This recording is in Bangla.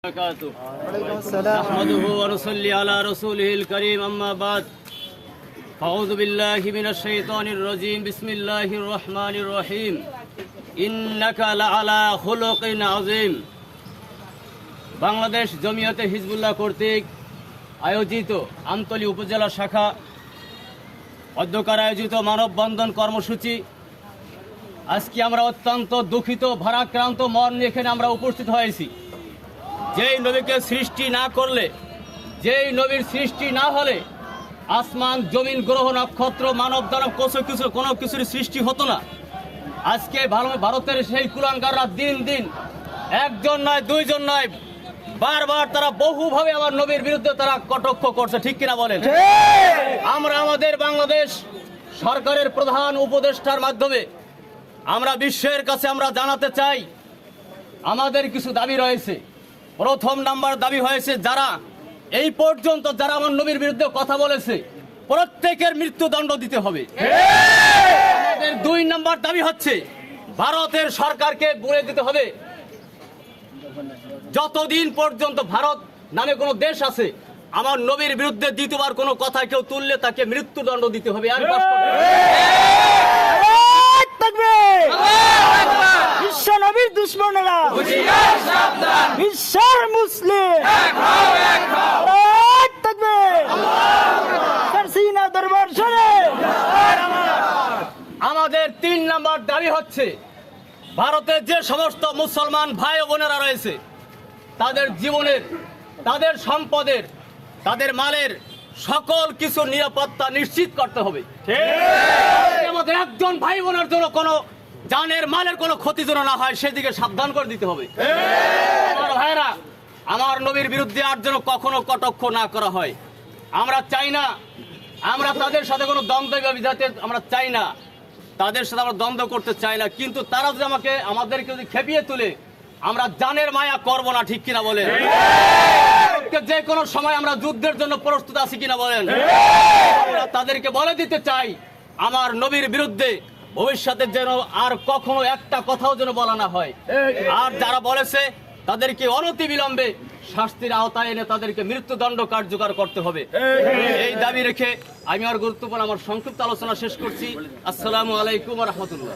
وبركاته وعليكم السلام نحمده ونصلي على رسوله الكريم أما بعد أعوذ بالله من الشيطان الرجيم بسم الله الرحمن الرحيم إنك لعلى خلق عظيم বাংলাদেশ জমিয়তে হিজবুল্লাহ কর্তৃক আয়োজিত আমতলী উপজেলা শাখা অধ্যকার আয়োজিত মানববন্ধন কর্মসূচি আজকে আমরা অত্যন্ত দুঃখিত ভারাক্রান্ত মন নিয়ে এখানে আমরা উপস্থিত হয়েছি যেই নবীকে সৃষ্টি না করলে যেই নবীর সৃষ্টি না হলে আসমান জমিন গ্রহ নক্ষত্র মানব দানব কোষ কিছু কোনো কিছুর সৃষ্টি হতো না। আজকে ভালো- ভারতের সেই কুলাঙ্গাররা দিন দিন একজন নয় দুইজন নয় বারবার তারা বহুভাবে আমার নবীর বিরুদ্ধে তারা কটাক্ষ করছে ঠিক কিনা বলেন? আমরা আমাদের বাংলাদেশ সরকারের প্রধান উপদেষ্টার মাধ্যমে আমরা বিশ্বের কাছে আমরা জানাতে চাই আমাদের কিছু দাবি রয়েছে। প্রথম নাম্বার দাবি হয়েছে যারা, এই পর্যন্ত যারা আমার নবীর বিরুদ্ধে কথা বলেছে, প্রত্যেকের মৃত্যুদণ্ড দিতে হবে। দুই নাম্বার দাবি হচ্ছে, ভারতের সরকারকে বলে দিতে হবে। যতদিন পর্যন্ত ভারত নামে কোনো দেশ আছে, আমার নবীর বিরুদ্ধে দ্বিতীয়বার কোনো কথা কেউ তুললে তাকে মৃত্যুদণ্ড দিতে হবে। আর পাঁচ করতে হবে। তাকবীর বিশ্ব নবীর দুশ্মনেরা। বিশ্বের মুসলিম। আল্লাহু তাকবীর সিনা দরবার আমাদের তিন নম্বর দাবি হচ্ছে ভারতের যে সমস্ত মুসলমান ভাই বোনেরা রয়েছে তাদের জীবনের তাদের সম্পদের তাদের মালের সকল কিছু নিরাপত্তা নিশ্চিত করতে হবে। আমাদের একজন ভাই বোনের জন্য কোনো জানের মালের কোনো ক্ষতি যেন না হয় সেদিকে সাবধান করে দিতে হবে। আমার ভাইরা আমার নবীর বিরুদ্ধে আর যেন কখনো কটক্ষ না করা হয়। আমরা চাই না আমরা তাদের সাথে কোনো দ্বন্দ্ব আমরা চাই না। তাদের সাথে আমরা দ্বন্দ্ব করতে চাই না কিন্তু তারা যদি আমাকে আমাদেরকে যদি খেপিয়ে তুলে আমরা জানের মায়া করব না ঠিক কিনা বলেন? যে কোনো সময় আমরা যুদ্ধের জন্য প্রস্তুত আছি কিনা বলেন? আমরা তাদেরকে বলে দিতে চাই আমার নবীর বিরুদ্ধে ভবিষ্যতে যেন আর কখনো একটা কথাও যেন বলা না হয়। আর যারা বলেছে, তাদেরকে অনতি বিলম্বে শাস্তির আওতায় এনে তাদেরকে মৃত্যুদণ্ড কার্যকর করতে হবে। এই দাবি রেখে আমি আর গুরুত্বপূর্ণ আমার সংক্ষিপ্ত আলোচনা শেষ করছি। আসসালামু আলাইকুম রহমতুল্লাহ।